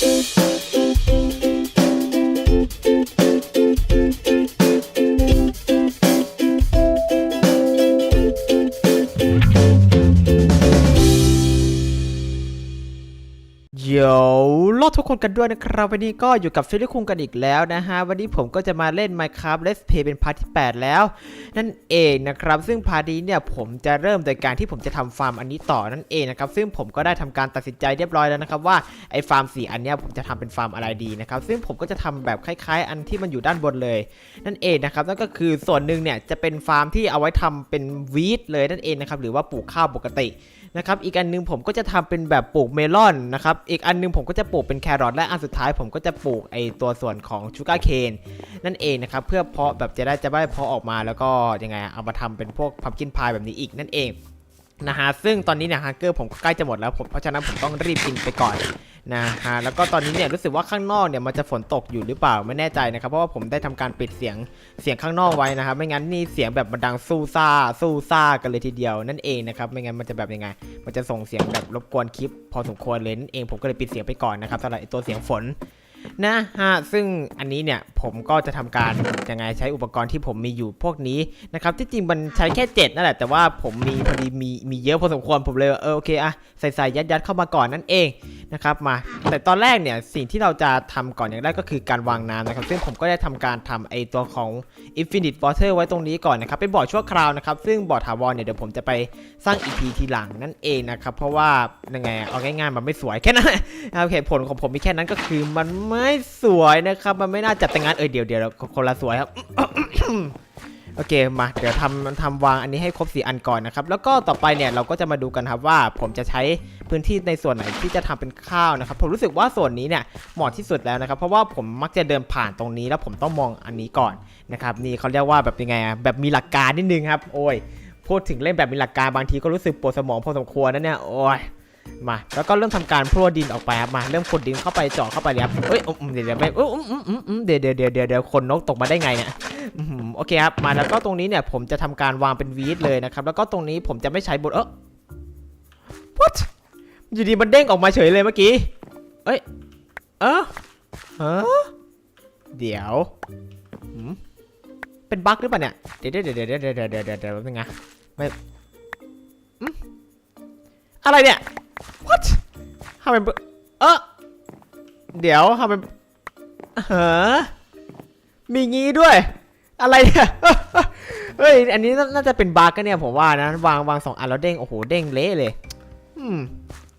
Thank you. ทุกคนกันด้วยนะครับ วันนี้ก็อยู่กับฟิลิปคุงกันอีกแล้วนะฮะ วันนี้ผมก็จะมาเล่น Minecraft Let's Play เป็นพาร์ทที่ 8 แล้ว นั่นเองนะครับ ซึ่งพาร์ทนี้เนี่ยผมจะเริ่มโดยการที่ผมจะทำฟาร์มอันนี้ต่อนั่นเองนะครับ ซึ่งผมก็ได้ทำการตัดสินใจเรียบร้อยแล้วนะครับว่าไอ้ฟาร์มสีอันเนี้ยผมจะทำเป็นฟาร์มอะไรดีนะครับ ซึ่งผมก็จะทำแบบคล้าย ๆ อันที่มันอยู่ด้านบนเลย นั่นเองนะครับ นั่นก็คือส่วนหนึ่งเนี่ยจะเป็นฟาร์มที่เอาไว้ทำเป็นวีดเลยนั่นเองนะครับหรือว่าปลูกข้าวปกตินะครับ อีกอันนึงผมก็จะทำเป็นแบบปลูกเมลอนนะครับ อีกอันนึงผมก็จะปลูกเป็นแครอทและอันสุดท้ายผมก็จะปลูกไอตัวส่วนของชูการ์เคนนั่นเองนะครับเพื่อเพาะแบบจะได้จะได้เพาะออกมาแล้วก็ยังไงเอามาทำเป็นพวกพัมกินพายแบบนี้อีกนั่นเองนะฮะซึ่งตอนนี้เนี่ยฮังเกอร์ผมก็ใกล้จะหมดแล้วผมเพราะฉะนั้นผมต้องรีบกินไปก่อน นะฮะแล้วก็ตอนนี้เนี่ยรู้สึกว่าข้างนอกเนี่ยมันจะฝนตกอยู่หรือเปล่าไม่แน่ใจนะครับเพราะว่าผมได้ทำการปิดเสียงเสียงข้างนอกไว้นะครับ ไม่งั้นนี่เสียงแบบมันดังสู้ซ่าสู้ซ่ากันเลยทีเดียวนั่นเองนะครับไม่งั้นมันจะแบบยังไง มันจะส่งเสียงแบบรบกวนคลิป พอสมควรเลยนั่นเองผมก็เลยปิดเสียงไปก่อนนะครับสำหรับตัวเสียงฝน นะฮะซึ่งอันนี้เนี่ยผมก็จะทำการยังไงใช้อุปกรณ์ที่ผมมีอยู่พวกนี้นะครับที่จริงมันใช้แค่7นั่นแหละแต่ว่าผมมีพอดีมีมีเยอะพอสมควรผมเลยว่าเออโอเคอะใส่ใส่ยัดยัดเข้ามาก่อนนั่นเองนะครับมา แต่ตอนแรกเนี่ยสิ่งที่เราจะทำก่อนอย่างแรกก็คือการวางน้ำนะครับ ซึ่งผมก็ได้ทำการทำไอตัวของ Infinite Water ไว้ตรงนี้ก่อนนะครับเป็นบ่อชั่วคราวนะครับซึ่งบ่อถาวรเนี่ยเดี๋ยวผมจะไปสร้างอีกทีทีหลังนั่นเองนะครับเพราะว่ายังไงเอาง่ายๆมันไม่สวยแค่นั้นนะครับเหตุผลของผมมีแค่นั้นก็คือมันไม่สวยนะครับ มันไม่น่าจัดแต่งงานเออเดี๋ยวเดี๋ยวคนละสวยครับโอเคมาเดี๋ยวทำทำวางอันนี้ให้ครบสีอันก่อนนะครับ แล้วก็ต่อไปเนี่ยเราก็จะมาดูกันครับว่าผมจะใช้พื้นที่ในส่วนไหนที่จะทำเป็นข้าวนะครับ ผมรู้สึกว่าส่วนนี้เนี่ยเหมาะที่สุดแล้วนะครับ เพราะว่าผมมักจะเดินผ่านตรงนี้ แล้วผมต้องมองอันนี้ก่อนนะครับ นี่เขาเรียกว่าแบบยังไงอะแบบมีหลักการนิดนึงครับ โอ้ยพูดถึงเล่นแบบมีหลักการบางทีก็รู้สึกปวดสมองพอสมควรนะเนี่ยโอ้ย มา แล้วก็เริ่มทำการพรวดดินออกไปครับมาเริ่มขุดดินเข้าไปเจาะเข้าไปเลยครับเฮ้ยเดี๋ยวเดี๋ยวไม่เดี๋ยวเดี๋ยวเดี๋ยวเดี๋ยวเดี๋ยวคนนกตกมาได้ไงเนี่ยโอเคครับมาแล้วก็ตรงนี้เนี่ยผมจะทำการวางเป็นวีดเลยนะครับแล้วก็ตรงนี้ผมจะไม่ใช้บทเออ what อยู่ดีมันเด้งออกมาเฉยเลยเมื่อกี้เอ้ยเออเออเดี๋ยวเป็นบั๊กหรือเปล่าเนี่ยเดี๋ยวเดี๋ยวเดี๋ยวเดี๋ยวเดี๋ยวเดี๋ยวเดี๋ยวเดี๋ยบนึงนะไม่อะไรเนี่ยำไมเบเออเดี๋ยวทำไมเฮ้อมีงี้ด้วย อะไรเนี่ยเฮ้ยอันนี้น่าน่าจะเป็นบั๊กกันเนี่ยผมว่านะวางวางสองอันแล้วเด้งโอ้โหเด้งเละเลยอืม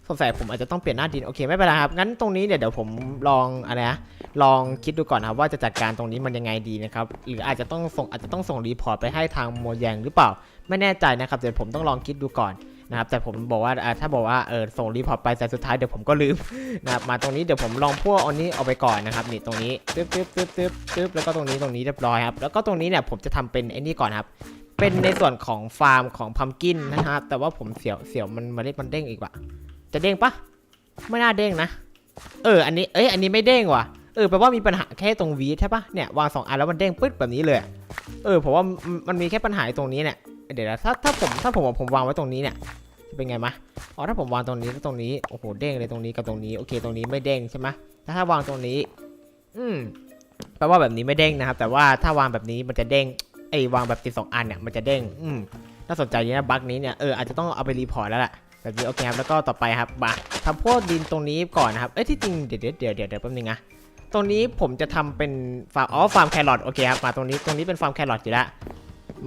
สงสัยผมอาจจะต้องเปลี่ยนหน้าดินโอเคไม่เป็นไรครับงั้นตรงนี้เนี่ยเดี๋ยวผมลองอะไรนะลองคิดดูก่อนนะครับว่าจะจัดการตรงนี้มันยังไงดีนะครับหรืออาจจะต้องส่งอาจจะต้องส่งรีพอร์ตไปให้ทางโมยังหรือเปล่า ไม่แน่ใจนะครับเดี๋ยวผมต้องลองคิดดูก่อน นะครับแต่ผมบอกว่าอ่าถ้าบอกว่าเออส่งรีพอร์ตไปแต่สุดท้ายเดี๋ยวผมก็ลืมนะครับมาตรงนี้เดี๋ยวผมลองพวอันนี้เอาไปก่อนนะครับนี่ตรงนี้ตึ๊บตึ๊บตึ๊บตึ๊บตึ๊บแล้วก็ตรงนี้ตรงนี้เรียบร้อยครับแล้วก็ตรงนี้เนี่ยผมจะทำเป็นไอ้นี่ก่อนครับเป็นในส่วนของฟาร์มของพัมกินนะฮะแต่ว่าผมเสียวเสียวมันมาเล็ดมันเด้งอีกว่ะจะเด้งปะไม่น่าเด้งนะเอออันนี้เอ้ยอันนี้ไม่เด้งว่ะเออแปลว่ามีปัญหาแค่ตรงวีใช่ปะเนี่ยวางสองอันแล้วมันเด้งปึ๊ดแบบนี้เลยเออผมว่ามันมันมีแค่ปัญหาตรงนี้เนี่ย เดี๋ยวนะถ้าถ้าผมถ้าผมผมวางไว้ตรงนี้เนี่ยจะเป็นไงมะอ๋อถ้าผมวางตรงนี้ก็ตรงนี้โอ้โหเด้งเลยตรงนี้กับตรงนี้โอเคตรงนี้ไม่เด้งใช่ไหมถ้าถ้าวางตรงนี้ อืมแปลว่าแบบนี้ไม่เด้งนะครับ แต่ว่าถ้าวางแบบนี้มันจะเด้งไอ้วางแบบติดสองอันเนี่ยมันจะเด้งอืมน่าสนใจดีนะบั๊กนี้เนี่ยเอออาจจะต้องเอาไปรีพอร์ตแล้วแหละแบบนี้โอเคครับแล้วก็ต่อไปครับมาทำพวกดินตรงนี้ก่อนนะครับเอ้ยที่จริงเดี๋ยวเดี๋ยวเดี๋ยวเดี๋ยวแป๊บนึงนะตรงนี้ผมจะทำเป็นฟาร์มอ๋อฟาร์มแครอทโอเคครับมาตรงนี้ตรงนี้เป็นฟาร์มแครอทอยู่แล้ว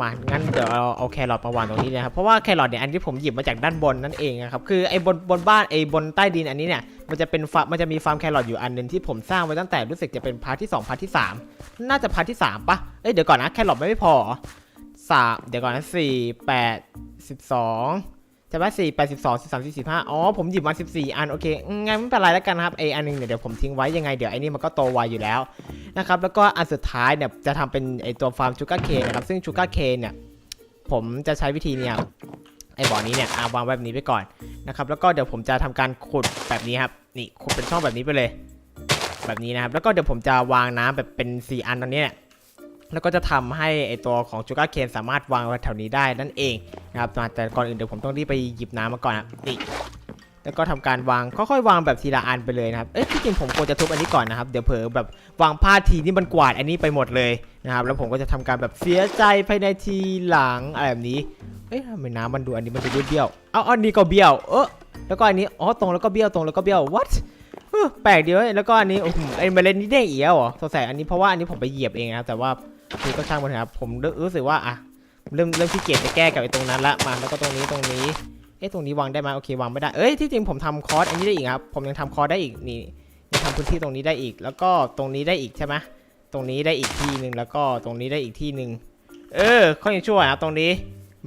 มางั้นเดี๋ยวเราเอาแครอทมาวางตรงนี้เลยครับเพราะว่าแครอทเนี่ยอันที่ผมหยิบมาจากด้านบนนั่นเองนะครับคือไอ้บนบนบ้านไอ้บนใต้ดินอันนี้เนี่ยมันจะเป็นฟาร์มมันจะมีฟาร์มแครอทอยู่อันหนึงที่ผมสร้างไว้ตั้งแต่รู้สึกจะเป็นพาร์ทที่สองพาร์ทที่สามน่าจะพาร์ทที่สามปะเอ้ยเดี๋ยวก่อนนะแครอทไม่พอเหรอสามเดี๋ยวก่อนนะสี่แปดสิบสอง ใช่ไหมสี่แปดสิบสองสิบสามสิบสี่ห้าอ๋อ ผมหยิบมาสิบสี่อัน โอเค งั้นไม่เป็นไรแล้วกันนะครับไออันหนึงเนี่ยเดี๋ยวผมทิ้งไว้ยังไง เดี๋ยวไอ้นี่มันก็โตไวอยู่แล้วนะครับ แล้วก็อันสุดท้ายเนี่ยจะทำเป็นไอตัวฟาร์มชูการ์เคนนะครับ ซึ่งชูการ์เคนเนี่ยผมจะใช้วิธีเนี่ยไอบ่อนี้เนี่ยเอาวางแบบนี้ไปก่อนนะครับ แล้วก็เดี๋ยวผมจะทำการขุดแบบนี้ครับ นี่ขุดเป็นช่องแบบนี้ไปเลย แบบนี้นะครับ แล้วก็เดี๋ยวผมจะวางน้ำแบบเป็น 4 อันตรงนี้เนี่ยแล้วก็จะทำให้ไอตัวของจูการ์เคนสามารถวางไว้แถวนี้ได้นั่นเอง นะครับแต่ก่อนอื่นเดี๋ยวผมต้องรีบไปหยิบน้ำมาก่อนครับนี่แล้วก็ทำการวางค่อยๆวางแบบทีละอันไปเลยนะครับ เอ้ยที่จริงผมควรจะทุบอันนี้ก่อนนะครับ เดี๋ยวเผลอแบบวางพลาดทีนี่มันกวาดอันนี้ไปหมดเลยนะครับ แล้วผมก็จะทำการแบบเสียใจภายในทีหลังอะไรแบบนี้ เอ้ยทำไมน้ำมันดูอันนี้มันดูเบี้ยวเอาอันนี้ก็เบี้ยว เออแล้วก็อันนี้ อ๋อ ตรงแล้วก็เบี้ยว ตรงแล้วก็เบี้ยว what แปลกดีเว้ยแล้วก็อันนี้โอ้โหไอ้เมล็ดนี้เด้งอีกแล้วเหรอสงสัยอันนี้เพราะว่าอันนี้ผมไปเหยียบเองนะครับ แต่ว่าคือก็ช่างมันเถอะครับ ผมรู้สึกว่าอะ เริ่มเริ่มขี้เกียจจะแก้กับไอ้ตรงนั้นละมาแล้วก็ตรงนี้ตรงนี้เอ๊ะตรงนี้วางได้ไหมโอเควางไม่ได้เอ้ยที่จริงผมทำคอร์สอันนี้ได้อีกครับผมยังทำคอร์สได้อีกนี่ยังทำพื้นที่ตรงนี้ได้อีก แล้วก็ตรงนี้ได้อีกใช่ไหมตรงนี้ได้อีกที่หนึ่งแล้วก็ตรงนี้ได้อีกที่หนึ่งเออข้อยังชั่วนะครับตรงนี้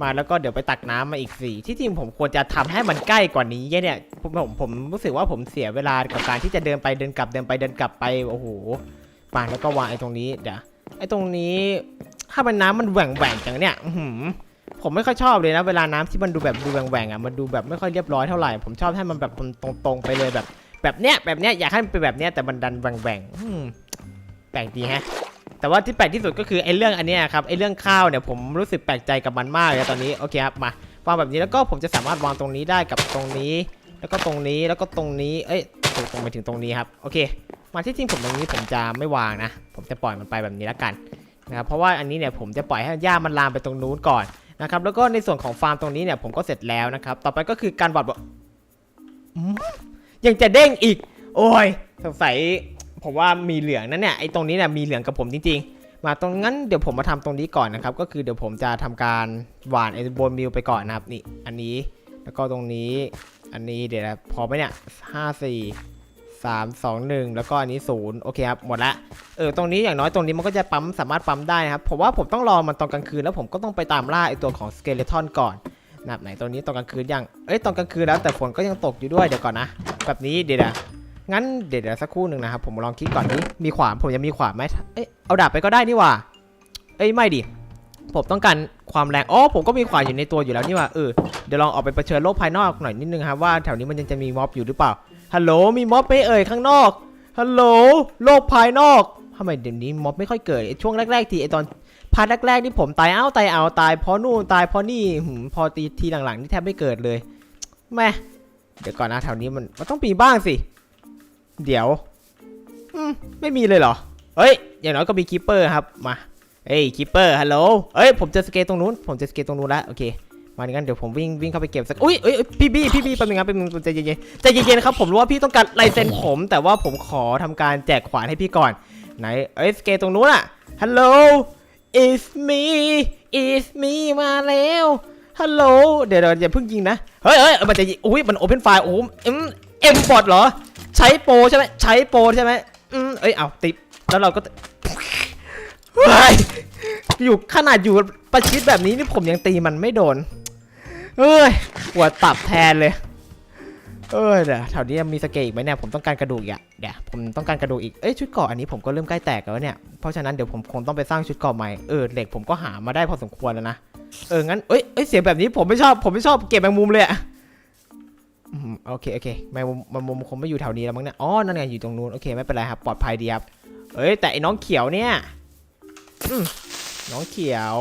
มาแล้วก็เดี๋ยวไปตักน้ำมาอีกสี่ที่จริงผมควรจะทำให้มันใกล้กว่านี้เนี่ยผมผมผมรู้สึกว่าผมเสียเวลากับการที่จะเดินไปเดินกลับเดินไปเดินกลับไปโอ้โหปานแล้วก็วางไอ้ตรงนี้เดี๋ยวไอ้ตรงนี้ ถ้ามันน้ำมันแหว่งแหว่งจังเนี่ยอื้ผมไม่ค่อยชอบเลยนะ เวลาน้ำที่มันดูแบบดูแหว่งแหว่งอะมันดูแบบไม่ค่อยเรียบร้อยเท่าไหร่ผมชอบให้มันแบบตรงๆไปเลยแบบ แบบเนี้ยแบบเนี้ยอยากให้มันเป็นแบบเนี้ยแต่มันดันแหว่งแหว่งแปลกดีฮะแต่ว่าที่แปลกที่สุดก็คือไอ้เรื่องอันเนี้ยครับไอ้เรื่องข้าวเนี่ยผมรู้สึกแปลกใจกับมันมากเลยตอนนี้โอเคครับมาวางแบบนี้แล้วก็ผมจะสามารถวางตรงนี้ได้กับตรงนี้ แล้วก็ตรงนี้แล้วก็ตรงนี้ เอ้ยตรงตรงไปถึงตรงนี้ครับโอเค มาที่จริงผมตรงนี้ผมจะไม่วางนะ ผมจะปล่อยมันไปแบบนี้แล้วกัน นะครับเพราะว่าอันนี้เนี่ยผมจะปล่อยให้หญ้ามันลามไปตรงนู้นก่อนนะครับแล้วก็ในส่วนของฟาร์มตรงนี้เนี่ยผมก็เสร็จแล้วนะครับ ต่อไปก็คือการบอดยังจะเด้งอีก โอ้ยสงสัยผมว่ามีเหลืองนั่นเนี่ยไอ้ตรงนี้เนี่ยมีเหลืองกับผมจริงๆ มาตรงนั้นเดี๋ยวผมมาทำตรงนี้ก่อนนะครับ ก็คือเดี๋ยวผมจะทำการหว่านไอ้บนมิลไปก่อนนะครับนี่อันนี้แล้วก็ตรงนี้อันนี้เดี๋ยวพอไหมเนี่ยห้าสี่ สามสองหนึ่งแล้วก็อันนี้ศูนย์โอเคครับ หมดละ เออ ตรงนี้อย่างน้อยตรงนี้มันก็จะปั๊มสามารถปั๊มได้นะครับ ผมว่าผมต้องรอมันตอนกลางคืนแล้วผมก็ต้องไปตามล่าไอตัวของสเกเลทอนก่อนนับไหนตรงนี้ตอนกลางคืนยัง เอ้ย ตอนกลางคืนแล้วแต่ฝนก็ยังตกอยู่ด้วย เดี๋ยวก่อนนะ แบบนี้เดี๋ยวนะงั้นเดี๋ยวเดี๋ยวสักครู่หนึ่งนะครับ ผมลองคิดก่อนนี้มีขวานผมจะมีขวานไหมเอ้ย เอาดาบไปก็ได้นี่ว่า เอ้ย ไม่ดิ ผมต้องการความแรง อ๋อ ผมก็มีขวานอยู่ในตัวอยู่แล้วนี่ว่า เออ เดี๋ยวลองออกไปเผชิญโลกภายนอกหน่อยนิดนึงครับว่าแถวนี้มันยังจะมีม็อบอยู่หรือเปล่า ฮัลโหลมีม็อบไม่เอ่ยข้างนอกฮัลโหลโลกภายนอกทำไมเดี๋ยวนี้ม็อบไม่ค่อยเกิดช่วงแรกๆทีไอตอนพาร์ทแรกๆที่ผมตายเอ้าตายเอาตายเพราะนู่นตายเพราะนี่พอตีทีหลังๆนี่แทบไม่เกิดเลยแม่เดี๋ยวก่อนนะแถวนี้มันมันต้องมีบ้างสิ เดี๋ยวอืมไม่มีเลยเหรอเอ้ย อย่างน้อยก็มีคีปเปอร์ครับ มา เฮ้ยคิปเปอร์ฮัลโหลเอ้ย ผมจะสเกตตรงนู้น ผมจะสเกตตรงนู้นแล้วโอเค มางั้นเดี๋ยวผมวิ่งวิ่งเข้าไปเก็บสักอุ้ยเอ้ยเอ้ยพี่บี้พี่บี้แป๊บนึงครับแป๊บนึงใจเย็นๆใจเย็นๆครับผมรู้ว่าพี่ต้องการลายเซ็นผม แต่ว่าผมขอทำการแจกขวานให้พี่ก่อนไหนเอ้ยสเกตตรงนู้นอะฮัลโหล is me is me มาแล้วฮัลโหลเดี๋ยวเดี๋ยวอย่าเพิ่งยิงนะเฮ้ยเฮ้ยมันจะยิงอุ้ยมันโอเพนไฟล์โอ้เอ็มเอ็มบอทเหรอ ใช้โปรใช่ไหมใช้โปรใช่ไหมอืมเอ้ยเอาติดแล้วเราก็เฮ้ยอยู่ขนาดอยู่ประชิดแบบนี้นี่ผมยังตีมันไม่โดน เอ้ยปวดตับแทนเลย เออเดี๋ยวแถวนี้มีสเกลอีกไหมเนี่ยผมต้องการกระดูกอีกอะเดี๋ยวผมต้องการกระดูกอีกเอ้ยชุดเกาะอันนี้ผมก็เริ่มใกล้แตกแล้วเนี่ยเพราะฉะนั้นเดี๋ยวผมคงต้องไปสร้างชุดเกาะใหม่เออเหล็กผมก็หามาได้พอสมควรแล้วนะเอองั้นเอ้ยเอ้ยเสียงแบบนี้ผมไม่ชอบผมไม่ชอบเก็บแมงมุมเลยอะอืมโอเคโอเคแมงมุมแมงมุมคงไม่อยู่แถวนี้แล้วมั้งเนี่ยอ๋อนั่นไงอยู่ตรงนู้นโอเคไม่เป็นไรครับปลอดภัยดีครับเอ้ยแต่ไอ้น้องเขียวเนี่ยน้องเขียว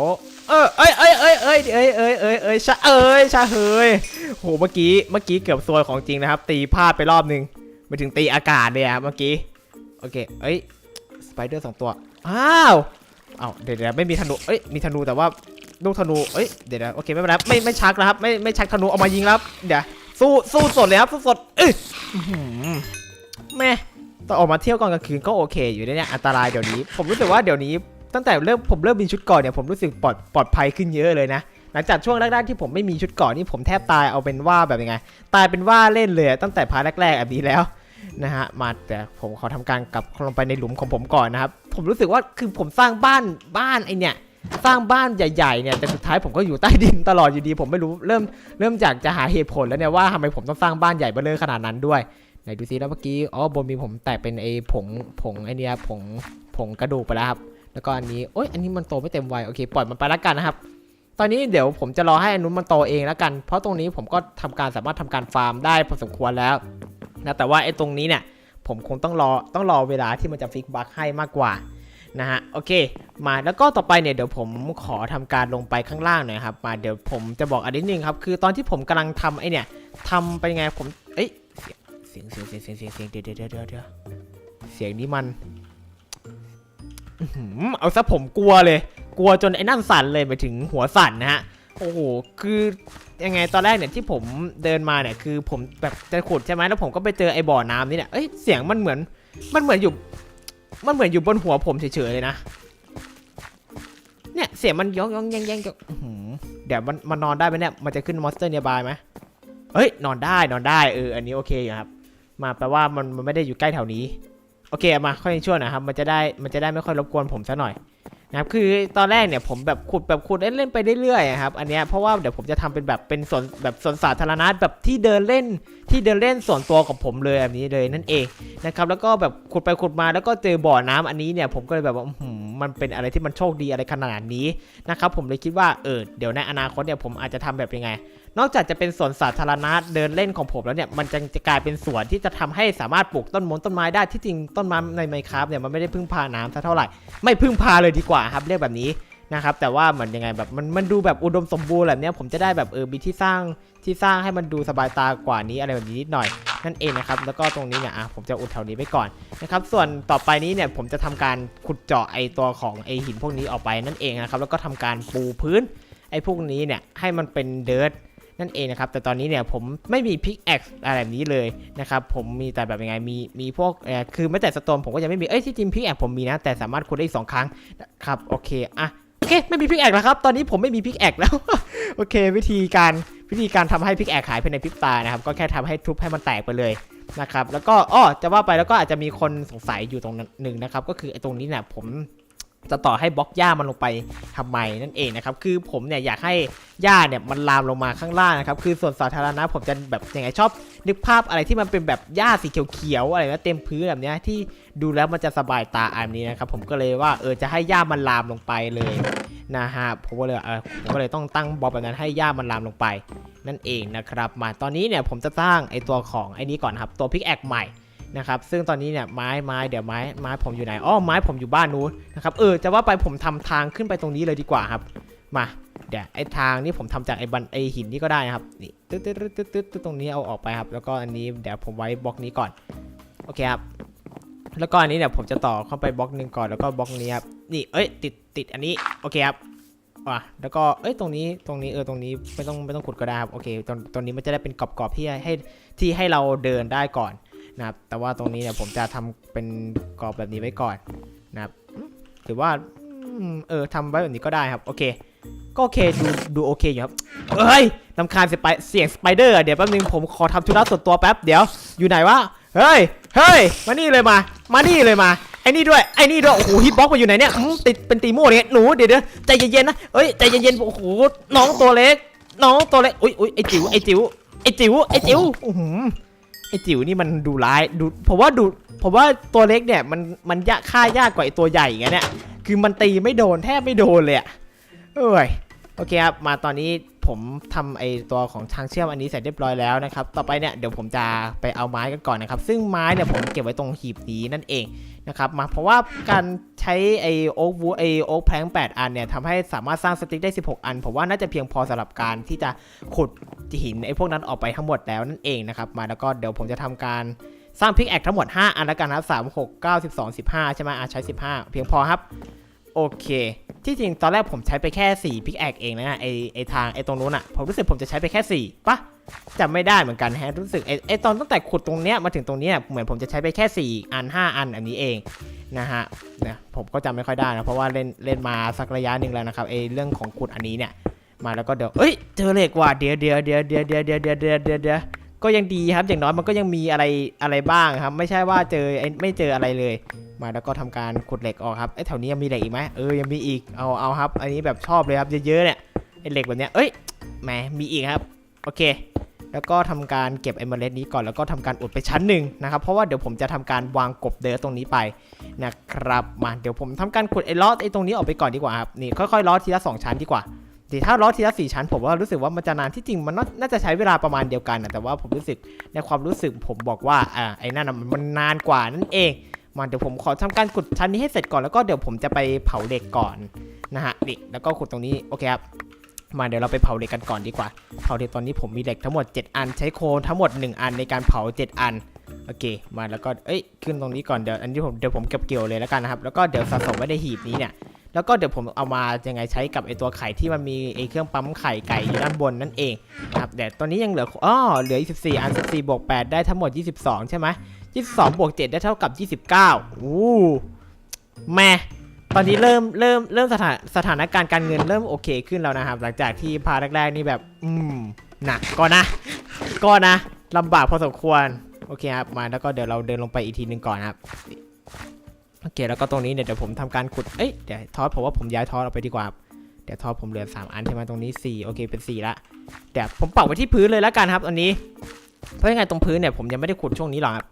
เออเอ้ยเอ้ยเอ้ยเอ้ยเอ้ยเอ้ยเอ้ยเอ้ยชะเอ้ยชะเฮ้ยโหเมื่อกี้เมื่อกี้เกือบซวยของจริงนะครับ ตีพลาดไปรอบนึงไปถึงตีอากาศเลยอะเมื่อกี้โอเคเอ้ยสไปเดอร์สองตัวอ้าวเอ้าเดี๋ยวเดี๋ยวไม่มีธนูเอ้ยมีธนูแต่ว่าลูกธนูเอ้ยเดี๋ยวโอเคไม่เป็นไรไม่ไม่ชักนะครับไม่ไม่ชักธนูเอามายิงแล้วครับเดี๋ยวสู้สู้สดเลยครับสู้สดเอ้ยแม่ต้องออกมาเที่ยวก่อนกลางคืนก็โอเคอยู่เนี่ยอันตรายเดี๋ยวนี้ ผมรู้สึกว่าเดี๋ยวนี้ ตั้งแต่เริ่มผมเริ่มมีชุดเก่อนเนี่ยผมรู้สึกปลอดปลอดภัยขึ้นเยอะเลยนะหลังจากช่วงแรกๆที่ผมไม่มีชุดเก่อนนี่ผมแทบตายเอาเป็นว่าแบบยังไง ตายเป็นว่าเล่นเลยตั้งแต่พาร์ทแรกๆแบบนี้แล้วนะฮะมาแต่ผมขอทำการกลับลงไปในหลุมของผมก่อนนะครับผมรู้สึกว่าคือผมสร้างบ้านบ้านไอเนี่ยสร้างบ้านใหญ่ๆเนี่ยแต่สุดท้ายผมก็อยู่ใต้ดินตลอดอยู่ดี ผมไม่รู้เริ่มเริ่มจากจะหาเหตุผลแล้วเนี่ยว่าทำไมผมต้องสร้างบ้านใหญ่เบ้อเร่อขนาดนั้นด้วยไหนดูซิแล้วเมื่อกี้อ๋อบนมีผมแตกเป็นไอผงผงไอเนี่ยผงผงกระดูกไปแล้วครับ แล้วก็อันนี้โอ้ยอันนี้มันโตไม่เต็มวัยโอเคปล่อยมันไปแล้วกันนะครับ ตอนนี้เดี๋ยวผมจะรอให้อันนู้นมันโตเองแล้วกัน เพราะตรงนี้ผมก็ทำการสามารถทำการฟาร์มได้พอสมควรแล้วนะแต่ว่าไอ้ตรงนี้เนี่ยผมคงต้องรอต้องรอเวลาที่มันจะฟิกบั๊กให้มากกว่านะฮะโอเค มาแล้วก็ต่อไปเนี่ยเดี๋ยวผมขอทำการลงไปข้างล่างหน่อยครับมาเดี๋ยวผมจะบอกอันนิดนึงครับคือตอนที่ผมกำลังทำไอ้เนี่ยทำไปไงผมเอ้ยเสียงเสียงเสียงเสียงเสียงเสียงเดี๋ยวเดี๋ยวเดี๋ยวเดี๋ยวเดี๋ยวเสียงนี้มัน อื้อหือเอาซะผมกลัวเลย กลัวจนไอ้นั่นสั่นเลยไปถึงหัวสั่นนะฮะ โอ้โห คือยังไงตอนแรกเนี่ยที่ผมเดินมาเนี่ยคือผมแบบจะขุดใช่ไหมแล้วผมก็ไปเจอไอ้บ่อน้ำนี่เนี่ยเอ้ยเสียงมันเหมือน มันเหมือนอยู่ มันเหมือนอยู่บนหัวผมเฉยๆเลยนะ เนี่ยเสียงมันย่องย่องแย่งแย่งก็อื้อหือเดี๋ยวมันมันนอนได้ไหมเนี่ย มันจะขึ้นมอนสเตอร์เนียบายไหมเฮ้ยนอนได้นอนได้เอออันนี้โอเคอยู่ครับ มาแปลว่ามันมันไม่ได้อยู่ใกล้แถวนี้ โอเคมาค่อยช่วยนะครับ มันจะได้มันจะได้ไม่ค่อยรบกวนผมซะหน่อยนะครับคือตอนแรกเนี่ยผมแบบขุดแบบขุดเล่นๆไปเรื่อยๆอะครับอันเนี้ยเพราะว่าเดี๋ยวผมจะทำเป็นแบบเป็นสวนแบบสวนสาธารณะแบบที่เดินเล่นที่เดินเล่นส่วนตัวของผมเลยแบบนี้เลยนั่นเองนะครับแล้วก็แบบขุดไปขุดมาแล้วก็เจอบ่อน้ำอันนี้เนี่ยผมก็เลยแบบว่ามันเป็นอะไรที่มันโชคดีอะไรขนาดนี้นะครับผมเลยคิดว่าเออเดี๋ยวในอนาคตเนี่ยผมอาจจะทำแบบยังไง นอกจากจะเป็นสวนสาธารณะเดินเล่นของผมแล้วเนี่ยมันจะจะกลายเป็นสวนที่จะทำให้สามารถปลูกต้นมงต้นไม้ได้ที่จริงต้นไม้ในไมค์ครับเนี่ยมันไม่ได้พึ่งพาน้ำซะเท่าไหร่ไม่พึ่งพาเลยดีกว่าครับเรียกแบบนี้นะครับแต่ว่าเหมือนยังไงแบบมันมันดูแบบอุดมสมบูรณ์แบบเนี้ยผมจะได้แบบเออมีที่สร้างที่สร้างให้มันดูสบายตากว่านี้อะไรแบบนี้นิดหน่อยนั่นเองนะครับแล้วก็ตรงนี้เนี่ยอะผมจะอุดแถวนี้ไปก่อนนะครับส่วนต่อไปนี้เนี่ยผมจะทำการขุดเจาะไอตัวของไอหินพวกนี้ออกไปนั่นเองนะครับแล้วก็ทำการปูพื้นไอพวกนี้เนี่ยให้มันเป็นเดิร์ นั่นเองนะครับ แต่ตอนนี้เนี่ยผมไม่มีพิกแอคอะไรแบบนี้เลยนะครับ ผมมีแต่แบบยังไง มีมีพวกเออคือไม่แต่สโตนผมก็ยังไม่มี เอ้ยที่จริงพิกแอคผมมีนะ แต่สามารถคูณได้อีกสองครั้งนะครับ โอเค อะ โอเค ไม่มีพิกแอคแล้วครับ ตอนนี้ผมไม่มีพิกแอคแล้ว โอเค วิธีการวิธีการทำให้พิกแอคหายภายในพริบตานะครับ ก็แค่ทำให้ทุบให้มันแตกไปเลยนะครับ แล้วก็อ้อจะว่าไปแล้วก็อาจจะมีคนสงสัยอยู่ตรงหนึ่งนะครับ ก็คือไอ้ตรงนี้เนี่ยผม จะต่อให้บล็อกหญ้ามันลงไปทำไมนั่นเองนะครับ คือผมเนี่ยอยากให้หญ้าเนี่ยมันลามลงมาข้างล่างนะครับ คือส่วนสาธารณะผมจะแบบยังไงชอบ นึกภาพอะไรที่มันเป็นแบบหญ้าสีเขียวๆอะไรนะเต็มพื้นแบบเนี้ยที่ดูแล้วมันจะสบายตาอันนี้นะครับ ผมก็เลยว่าเออจะให้หญ้ามันลามลงไปเลยนะฮะผมก็เลยเออผมก็เลยต้องตั้งบล็อกแบบนั้นให้หญ้ามันลามลงไปนั่นเองนะครับ มาตอนนี้เนี่ยผมจะสร้างไอตัวของไอ้นี้ก่อนครับตัวพิกแอคใหม่ นะครับซึ่งตอนนี้เนี่ยไม้ไม้เดี๋ยวไม้ไม้ผมอยู่ไหนอ้อไม้ผมอยู่บ้านนู้นนะครับเออจะว่าไปผมทำทางขึ้นไปตรงนี้เลยดีกว่าครับ มาเดี๋ยวไอ้ทางนี้ผมทำจากไอ้บันไอ้หินนี่ก็ได้นะครับนี่ตึ๊ดตึ๊ดตึ๊ดตึ๊ดตึ๊ดตรงนี้เอาออกไปครับ แล้วก็อันนี้เดี๋ยวผมไว้บล็อกนี้ก่อนโอเคครับแล้วก็อันนี้เนี่ยผมจะต่อเข้าไปบล็อกหนึ่งก่อนแล้วก็บล็อกนี้ครับนี่เอ้ยติดติดอันนี้โอเคครับอะแล้วก็เอ้ยตรงนี้ตรงนี้เออตรงนี้ไม่ต้องไม่ต้องขุดก็ได้ครับโอเคตรงตรงนี้มันจะได้เป็นกรอบๆที่ให้ที่ให้เราเดินได้ก่อน นะครับแต่ว่าตรงนี้เนี่ยผมจะทำเป็นกรอบแบบนี้ไว้ก่อนนะครับอืมหรือว่าเออทำไว้แบบนี้ก็ได้ครับโอเค ก็โอเคดูดูโอเคอยู่ครับเอ้ยลำคาญสไปเสียงสไปเดอร์เดี๋ยวแป๊บนึงผมขอทำธุระส่วนตัวแป๊บเดี๋ยวอยู่ไหนวะเฮ้ยเฮ้ยมานี่เลยมามานี่เลยมาไอ้นี่ด้วยไอ้นี่ด้วยโอ้โหฮิตบ็อกมาอยู่ไหนเนี่ยอืมติดเป็นตีโม่เนี่ยหนูเดี๋ยวเดี๋ยวใจเย็นๆนะเอ้ยใจเย็นๆโอ้โหน้องตัวเล็ก น้องตัวเล็กอุ้ยอุ้ยไอจิ๋วไอจิ๋วไอจิ๋วไอจิ๋วอื้อหือ จิ๋วนี่มันดูร้ายดูผมว่าดูผมว่าตัวเล็กเนี่ยมันมันยากฆ่ายากกว่าไอ้ตัวใหญ่ไงเนี่ยคือมันตีไม่โดนแทบไม่โดนเลยอะเอ้ยโอเคครับมาตอนนี้ ผมทำไอตัวของทางเชื่อมอันนี้เสร็จเรียบร้อยแล้วนะครับต่อไปเนี่ยเดี๋ยวผมจะไปเอาไม้กันก่อนนะครับ ซึ่งไม้เนี่ยผมเก็บไว้ตรงหีบนี้นั่นเองนะครับมาเพราะว่าการใช้ไอโอ๊กวูไอโอ๊กแพลง8อันเนี่ยทำให้สามารถสร้างสติ๊กได้ 16 อันผมว่าน่าจะเพียงพอสำหรับการที่จะขุดหินไอพวกนั้นออกไปทั้งหมดแล้วนั่นเองนะครับมาแล้วก็เดี๋ยวผมจะทำการสร้างพิกแอคทั้งหมด 5 อันแล้วกันนะครับ3 6 9 12 15 ใช่ไหมอะใช้ 15 เพียงพอครับ โอเคที่จริงตอนแรกผมใช้ไปแค่4พิกแอคเองนะไอไอทางไอตรงนู้นอะผมรู้สึกผมจะใช้ไปแค่4ปะจำไม่ได้เหมือนกันแฮะรู้สึกไอไอตอนตั้งแต่ขุดตรงเนี้ยมาถึงตรงเนี้ยเหมือนผมจะใช้ไปแค่ 4 อัน 5 อันอันนี้เองนะฮะนะผมก็จำไม่ค่อยได้นะเพราะว่าเล่นเล่นมาสักระยะหนึ่งแล้วนะครับไอเรื่องของขุดอันนี้เนี่ยมาแล้วก็เดี๋ยวเอ้ยเจอเหล็กว่ะเดี๋ยวเดี๋ยวเดี๋ยวเดี๋ยวเดี๋ยวเดี๋ยวเดี๋ยวเดี๋ยวเดี๋ยวเดี๋ยวก็ยังดีครับอย่างน้อยมันก็ยังมีอะไรอะไรบ้างครับ ไม่ใช่ว่าเจอไอไม่เจออะไรเลย มาแล้วก็ทำการขุดเหล็กออกครับไอ้ยแถวนี้ยังมีเหล็กอีกไหมเออยังมีอีกเอาเอาครับ อันนี้แบบชอบเลยครับเยอะๆเนี่ยไอ้เหล็กแบบเนี้ยเอ้ยแหมมีอีกครับโอเค แล้วก็ทำการเก็บไอ้เมล็ดนี้ก่อนแล้วก็ทำการอุดไปชั้นหนึ่งนะครับเพราะว่าเดี๋ยวผมจะทำการวางกบเดิร์ตรงนี้ไปนะครับมาเดี๋ยวผมทำการขุดไอ้ล้อไอ้ตรงนี้ออกไปก่อนดีกว่าครับนี่ค่อยๆล้อทีละสองชั้นดีกว่าทีถ้าล้อทีละสี่ชั้นผมว่ารู้สึกว่ามันจะนานที่จริงมันน่าจะใช้เวลาประมาณเดียวกันนะแต่ว่าผมรู้สึกในความรู้สึกผมบอกว่าอ่าไอ้นั่นมันนานกว่านั่นเอง มาเดี๋ยวผมขอทำการขุดชั้นนี้ให้เสร็จก่อนแล้วก็เดี๋ยวผมจะไปเผาเหล็กก่อนนะฮะนี่แล้วก็ขุดตรงนี้โอเคครับมาเดี๋ยวเราไปเผาเหล็กกันก่อนดีกว่า เผาเหล็กตอนนี้ผมมีเหล็กทั้งหมด 7 อัน ใช้โคนทั้งหมด 1 อันในการเผา 7 อัน โอเค มาแล้วก็ เอ้ย ขึ้นตรงนี้ก่อน เดี๋ยวอันนี้ผม เดี๋ยวผมเก็บเกี่ยวเลยแล้วกันนะครับ แล้วก็เดี๋ยวสะสมไว้ในหีบนี้เนี่ย แล้วก็เดี๋ยวผมเอามายังไงใช้กับไอตัวไข่ที่มันมีไอเครื่องปั๊มไข่ไก่อยู่ด้านบนนั่นเองนะครับเดี๋ยวตอนนี้ยังเหลือ อ๋อ เหลือ24อัน14บวก8ได้ทั้งหมด 22 ใช่ไหม 22บวก7ได้เท่ากับ29อู้แม่ตอนนี้เริ่มเริ่มเริ่มสถานสถานการณ์การเงินเริ่มโอเคขึ้นแล้วนะครับ หลังจากที่พาแรกๆนี่แบบ อืมหนักก็นะก็นะลำบากพอสมควรโอเคครับมาแล้วก็เดี๋ยวเราเดินลงไปอีกทีหนึงก่อนนะครับโอเคแล้วก็ตรงนี้เนี่ยเดี๋ยวผมทำการขุดเอ้ยเดี๋ยวทอสผมว่าผมย้ายทอสออกไปดีกว่าเดี๋ยวทอสผมเหลือ 3 อันใช่ไหมตรงนี้ 4 โอเคเป็น 4 ละเดี๋ยวผมปักไว้ที่พื้นเลยแล้วกันครับตอนนี้ เพราะยังไงตรงพื้นเนี่ยผมยังไม่ได้ขุดช่วงนี้หรอกครับ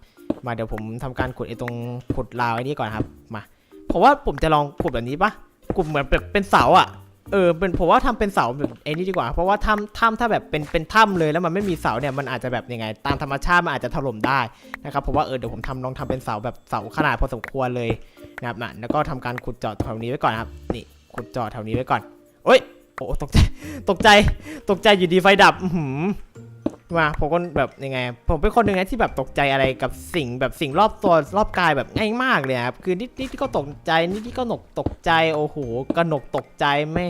มาเดี๋ยวผมทำการขุดไอ้ตรงขุดราวไอ้นี่ก่อนครับ มาเพราะว่าผมจะลองขุดแบบนี้ปะขุดเหมือนแบบเป็นเสาอะเออเป็นผมว่าทำเป็นเสาแบบไอ้นี่ดีกว่า เพราะว่าถ้ำถ้ำถ้าแบบเป็นเป็นถ้ำเลยแล้วมันไม่มีเสาเนี่ยมันอาจจะแบบยังไง ตามธรรมชาติมันอาจจะถล่มได้นะครับผมว่าเออเดี๋ยวผมทำลองทำเป็นเสาแบบเสาขนาดพอสมควรเลยนะครับนะแล้วก็ทำการขุดเจาะแถวนี้ไว้ก่อนครับนี่ขุดเจาะแถวนี้ไว้ก่อนโอ้ยโอ้ตกใจตกใจตกใจอยู่ดีไฟดับอื้อหือ มาผมก็แบบยังไง ผมเป็นคนหนึ่งนะที่แบบตกใจอะไรกับสิ่งแบบสิ่งรอบตัวรอบกายแบบง่ายมากเลยครับคือนิดนิดก็ตกใจนิดนิดก็หนกตกใจโอ้โหกระหนกตกใจไม่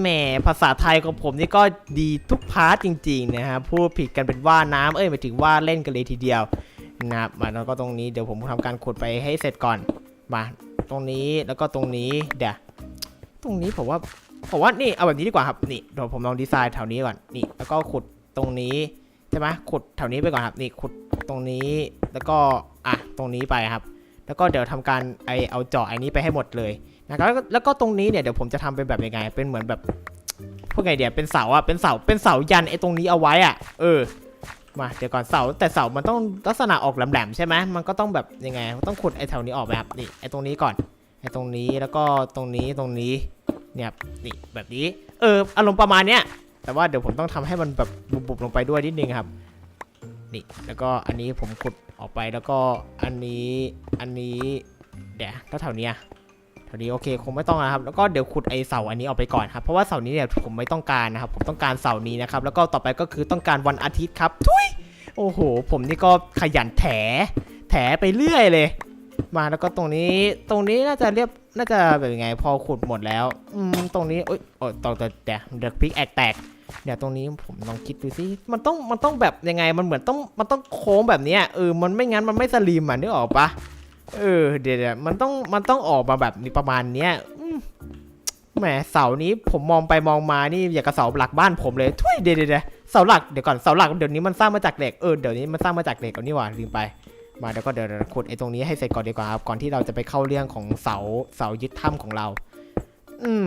แหมภาษาไทยของผมนี่ก็ดีทุกพาร์ทจริงๆนะครับพูดผิดกันเป็นว่าน้ำเอ้ยหมายถึงว่าเล่นกันเลยทีเดียวนะครับมาแล้วก็ตรงนี้เดี๋ยวผมทำการขุดไปให้เสร็จก่อนมาตรงนี้แล้วก็ตรงนี้เดี๋ยวตรงนี้ผมว่าผมว่านี่เอาแบบนี้ดีกว่าครับนี่เดี๋ยวผมลองดีไซน์แถวนี้ก่อนนี่แล้วก็ขุดตรงนี้ ช่ไหมขุดแถวนี้ไปก่อนครับนี่ขุดตรงนี้แล้วก็อะตรงนี้ไปครับ แล้วก็เดี๋ยวทำการไอเอาเจาะไอ้นี้ไปให้หมดเลยนะครับแล้วก็แล้วก็ตรงนี้เนี่ยเดี๋ยวผมจะทำเป็นแบบยังไง เป็นเหมือนแบบพวกไงเดี๋ยวเป็นเสาอะเป็นเสาเป็นเสายันไอตรงนี้เอาไว้อะเออมาเดี๋ยวก่อนเสาแต่เสามันต้องลักษณะออกแหลมๆใช่ไหมมันก็ต้องแบบยังไง ต้องขุดไอแถวนี้ออกไปครับนี่ไอตรงนี้ก่อนไอตรงนี้แล้วก็ตรงนี้ตรงนี้เนี่ยครับนี่แบบนี้ เอออารมณ์ประมาณเนี้ย แต่ว่าเดี๋ยวผมต้องทำให้มันแบบบุบๆลงไปด้วยนิดนึงครับ นี่ แล้วก็อันนี้ผมขุดออกไปแล้วก็อันนี้อันนี้เดี๋ยวแล้วแถวเนี้ยแถวนี้โอเคคงไม่ต้องนะครับ แล้วก็เดี๋ยวขุดไอเสาอันนี้ออกไปก่อนครับ เพราะว่าเสานี้เนี่ยผมไม่ต้องการนะครับ ผมต้องการเสานี้นะครับ แล้วก็ต่อไปก็คือต้องการวันอาทิตย์ครับ ทุยโอ้โห ผมนี่ก็ขยันแถ แถไปเรื่อยเลย มาแล้วก็ตรงนี้ ตรงนี้น่าจะเรียบ น่าจะแบบยังไง พอขุดหมดแล้ว อืม ตรงนี้โอ๊ยโอ้ยตรงแต่แต่เดือดพลิกแอกแตก เดี๋ยวตรงนี้ผมลองคิดดูสิมันต้องมันต้องแบบยังไงมันเหมือนต้องมันต้องโค้งแบบเนี้ยเออมันไม่งั้นมันไม่สลีมอะนึกออกปะเออเดี๋ยวเดี๋ยวมันต้องมันต้องออกมาแบบนี้ประมาณเนี้ยแหมเสานี้ผมมองไปมองมานี่อยากกับเสาหลักบ้านผมเลยทุยเดี๋ยวเดี๋ยวเสาหลักเดี๋ยวก่อนเสาหลักเดี๋ยวนี้มันสร้างมาจากเหล็กเออเดี๋ยวนี้มันสร้างมาจากเหล็กเอานี่หว่าลืมไปมาเดี๋ยวก็เดี๋ยวขุดไอ้ตรงนี้ให้เสร็จก่อนดีกว่าครับก่อนที่เราจะไปเข้าเรื่องของเสาเสายึดถ้ำของเรา อืม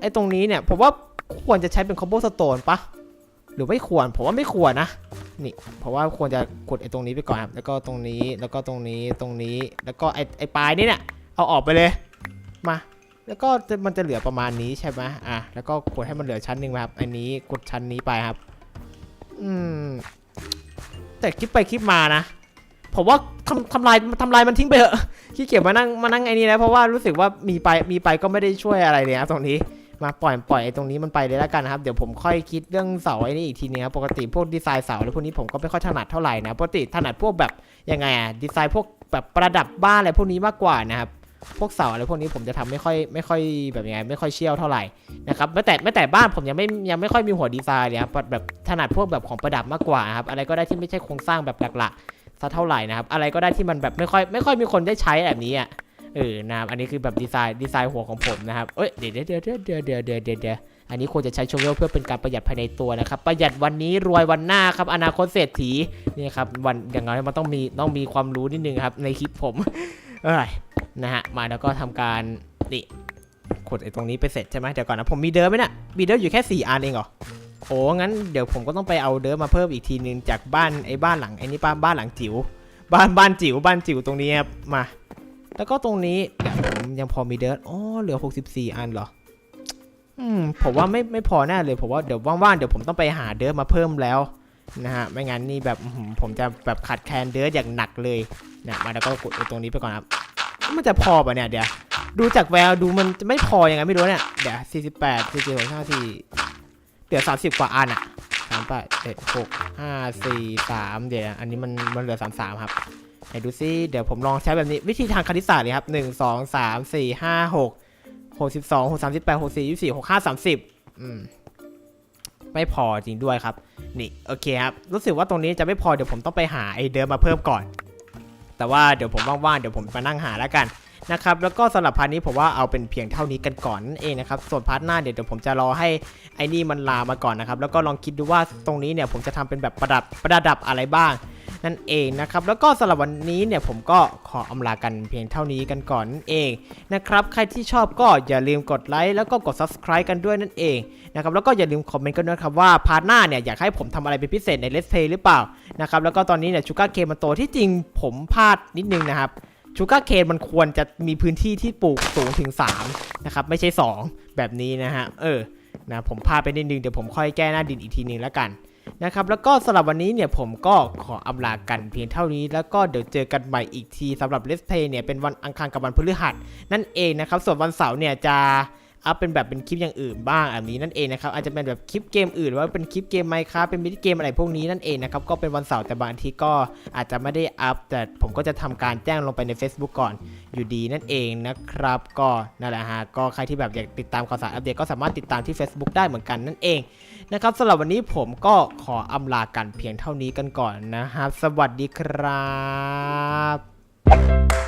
ไอ้ตรงนี้เนี่ยผมว่า ควรจะใช้เป็นคอมโบสโตนปะหรือไม่ควรผมว่าไม่ควรนะนี่เพราะว่าควรจะขุดไอ้ตรงนี้ไปก่อนครับแล้วก็ตรงนี้แล้วก็ตรงนี้ตรงนี้ แล้วก็ไอ้ไอ้ปลายนี่เนี่ยเอาออกไปเลยมา แล้วก็มันจะเหลือประมาณนี้ใช่ไหมอะแล้วก็ขุดให้มันเหลือชั้นหนึ่งครับอันนี้ขุดชั้นนี้ไปครับ อืม แต่คิดไปคิดมานะผมว่าทำทำลายทำลายมันทิ้งไปเถอะขี้เกียจมานั่งมานั่งไอ้นี่นะเพราะว่ารู้สึกว่ามีไปมีไปก็ไม่ได้ช่วยอะไรเลยนะตรงนี้ มาปล่อยปล่อยไอ้ตรงนี้มันไปเลยแล้วกันนะครับเดี๋ยวผมค่อยคิดเรื่องเสาไอ้นี่อีกทีนึงครับปกติพวกดีไซน์เสาอะไรพวกนี้ผมก็ไม่ค่อยถนัดเท่าไหร่นะปกติถนัดพวกแบบยังไงอะดีไซน์พวกแบบประดับบ้านอะไรพวกนี้มากกว่านะครับพวกเสาอะไรพวกนี้ผมจะทำไม่ค่อยไม่ค่อยแบบยังไงไม่ค่อยเชี่ยวเท่าไหร่นะครับไม่แต่ไม่แต่บ้านผมยังไม่ยังไม่ค่อยมีหัวดีไซน์เลยครับแบบถนัดพวกแบบของประดับมากกว่าครับอะไรก็ได้ที่ไม่ใช่โครงสร้างแบบหลักๆซะเท่าไหร่นะครับอะไรก็ได้ที่มันแบบไม่ค่อยไม่ค่อยมีคนได้ใช้แบบนี้อะ เออนะครับอันนี้คือแบบดีไซน์ดีไซน์หัวของผมนะครับเอ้ยเดี๋ยวเดี๋ยวเดี๋ยวเดี๋ยวเดี๋ยวเดี๋ยวเดี๋ยวอันนี้ควรจะใช้ชงเวลเพื่อเป็นการประหยัดภายในตัวนะครับ ประหยัดวันนี้รวยวันหน้าครับ อนาคตเศรษฐีนี่ครับวันอย่างน้อยมันต้องมีต้องมีความรู้นิดนึงครับ ในคลิปผมเอ้ยนะฮะมาแล้วก็ทำการนี่ขุดไอ้ตรงนี้ไปเสร็จใช่ไหมเดี๋ยวก่อนนะผมมีเดิมไหมนะ่ะมีเดิมอยู่แค่ 4 อันเองเหรอโอ้งั้นเดี๋ยวผมก็ต้องไปเอาเดิมมาเพิ่มอีกทีนึงจากบ้านไอ้บ้านหลังไอ้นี่บ้านบ้านหลังจิ๋วบ้านบ้านจิ๋วบ้านจิ๋วตรงนี้ครับมา แล้วก็ตรงนี้เดี๋ยวผมยังพอมีเดิร์อ๋อเหลือ 64 อันเหรอ อืม ผมว่าไม่ไม่พอแน่เลย ผมว่าเดี๋ยวว่างๆ เดี๋ยวผมต้องไปหาเดิร์มาเพิ่มแล้วนะฮะ ไม่งั้นนี่แบบผมจะแบบขาดแคลนเดิร์อย่างหนักเลยนะมาแล้วก็กดตรงนี้ไปก่อนครับ มันจะพอป่ะเนี่ยเดี๋ยว ดูจากแววดูมันจะไม่พอยังไงไม่รู้เนี่ย เดี๋ยว 48 44 54เดี๋ยว30 กว่าอันอะ สามแปดเจ็ดหกห้าสี่สามเดี๋ยวอันนี้มันมันเหลือสามสามครับไหนดูซิเดี๋ยวผมลองใช้แบบนี้วิธีทางคณิตศาสตร์เลยครับหนึ่งสองสามสี่ห้าหกหกสิบสองหกสามสิบแปดหกสี่ยี่สี่หกห้าสามสิบอืมไม่พอจริงด้วยครับ นี่โอเคครับ รู้สึกว่าตรงนี้จะไม่พอเดี๋ยวผมต้องไปหาไอเดิมมาเพิ่มก่อน แต่ว่าเดี๋ยวผมว่างๆเดี๋ยวผมมานั่งหาแล้วกัน นะครับแล้วก็สำหรับพาร์ทนี้ผมว่าเอาเป็นเพียงเท่านี้กันก่อนเองนะครับส่วนพาร์ทหน้าเดี๋ยวผมจะรอให้ไอ้นี่มันลามาก่อนนะครับแล้วก็ลองคิดดูว่าตรงนี้เนี่ยผมจะทำเป็นแบบประดับประดับอะไรบ้างนั่นเองนะครับแล้วก็สำหรับวันนี้เนี่ยผมก็ขออำลากันเพียงเท่านี้กันก่อนนั่นเองนะครับใครที่ชอบก็อย่าลืมกดไลค์แล้วก็กด subscribe กันด้วยนั่นเองนะครับแล้วก็อย่าลืมคอมเมนต์กันด้วยครับว่าพาร์ทหน้าเนี่ยอยากให้ผมทำอะไรเป็นพิเศษใน Let's Play หรือเปล่านะครับแล้วก็ตอนนี้เนี่ยชูการ์เคมันโตที่จริงผมพลาดนิดนึงนะครับ ชูการ์เคนมันควรจะมีพื้นที่ที่ปลูกสูงถึง3นะครับไม่ใช่ 2 แบบนี้นะฮะเออนะผมพาไปนิดนึงเดี๋ยวผมค่อยแก้หน้าดินอีกทีนึงแล้วกันนะครับแล้วก็สำหรับวันนี้เนี่ยผมก็ขออำลากันเพียงเท่านี้ แล้วก็เดี๋ยวเจอกันใหม่อีกทีสำหรับ Let's Play เนี่ยเป็นวันอังคารกับวันพฤหัส นั่นเองนะครับ ส่วนวันเสาร์เนี่ยจะ อัพเป็นแบบเป็นคลิปอย่างอื่นบ้างแบบนี้นั่นเองนะครับอาจจะเป็นแบบคลิปเกมอื่นว่าเป็นคลิปเกมไมค์ครับเป็นมินิเกมอะไรพวกนี้นั่นเองนะครับก็เป็นวันเสาร์แต่บางทิตย์ก็อาจจะไม่ได้อัพแต่ผมก็จะทำการแจ้งลงไปใน Facebook ก่อนอยู่ดีนั่นเองนะครับก็นั่นแหละฮะก็ใครที่แบบอยากติดตามข่าวสารอัปเดตก็สามารถติดตามที่ Facebook ได้เหมือนกันนั่นเองนะครับสำหรับวันนี้ผมก็ขออำลากันเพียงเท่านี้กันก่อนนะครับ สวัสดีครับ